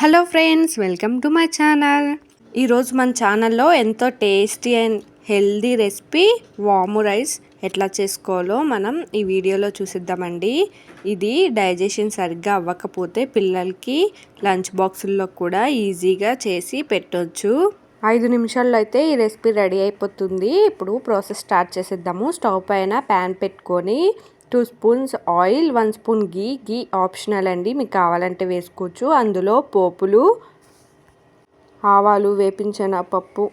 Hello friends welcome to my channel. ఈరోజు మన ఛానల్లో ఎంతో టేస్టీ అండ్ హెల్దీ రెసిపీ వాము రైస్ ఎట్లా చేసుకోవాలో మనం ఈ వీడియోలో చూసిద్దామండి. ఇది డైజెషన్ సరిగ్గా అవ్వకపోతే పిల్లలకి లంచ్ బాక్సుల్లో కూడా ఈజీగా చేసి పెట్టొచ్చు. ఐదు నిమిషాల్లో అయితే ఈ రెసిపీ రెడీ అయిపోతుంది. ఇప్పుడు ప్రాసెస్ స్టార్ట్ చేసేద్దాము. స్టవ్ పైన ప్యాన్ పెట్టుకొని two spoons oil one spoon ghee. Ghee optional అండి. మీకు కావాలంటే వేసుకోవచ్చు. అందులో పోపులు ఆవాలు వేపించిన పప్పు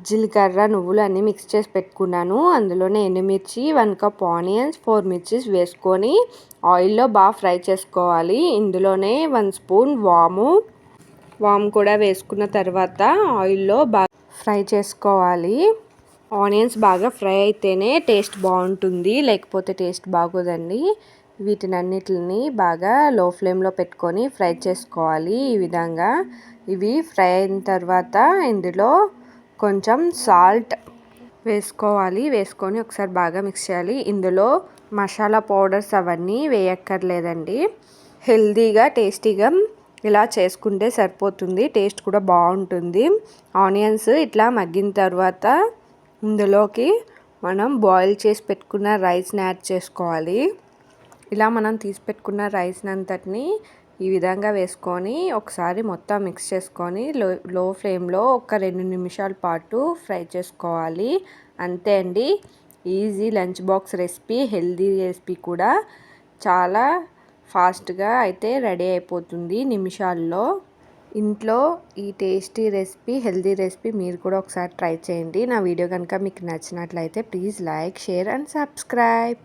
జీలకర్ర నువ్వులు అన్నీ మిక్స్ చేసి పెట్టుకున్నాను. అందులోనే ఎండుమిర్చి వన్ కప్ ఆనియన్స్ ఫోర్ మిర్చిస్ వేసుకొని ఆయిల్లో బాగా ఫ్రై చేసుకోవాలి. ఇందులోనే వన్ స్పూన్ వాము. వాము కూడా వేసుకున్న తర్వాత ఆయిల్లో బాగా ఫ్రై చేసుకోవాలి. ఆనియన్స్ బాగా ఫ్రై అయితేనే టేస్ట్ బాగుంటుంది లేకపోతే టేస్ట్ బాగోదండి. వీటిని అన్నిటిని బాగా లో ఫ్లేమ్లో పెట్టుకొని ఫ్రై చేసుకోవాలి ఈ విధంగా. ఇవి ఫ్రై అయిన తర్వాత ఇందులో కొంచెం సాల్ట్ వేసుకోవాలి వేసుకొని ఒకసారి బాగా మిక్స్ చేయాలి. ఇందులో మసాలా పౌడర్స్ అవన్నీ వేయక్కర్లేదండి. హెల్తీగా టేస్టీగా ఇలా చేసుకుంటే సరిపోతుంది టేస్ట్ కూడా బాగుంటుంది. ఆనియన్స్ ఇట్లా మగ్గిన తర్వాత ఇందులోకి మనం బాయిల్ చేసి పెట్టుకున్న రైస్ని యాడ్ చేసుకోవాలి. ఇలా మనం తీసి పెట్టుకున్న రైస్ని అంతటిని ఈ విధంగా వేసుకొని ఒకసారి మొత్తం మిక్స్ చేసుకొని లో లో ఫ్లేమ్లో ఒక రెండు నిమిషాల పాటు ఫ్రై చేసుకోవాలి. అంతే అండి. Easy lunch box recipe healthy recipe కూడా చాలా ఫాస్ట్గా అయితే రెడీ అయిపోతుంది నిమిషాల్లో. ఇంట్లో ఈ టేస్టీ రెసిపీ హెల్దీ రెసిపీ మీరు కూడా ఒకసారి ట్రై చేయండి. నా వీడియో కనుక మీకు నచ్చినట్లయితే please like share and subscribe.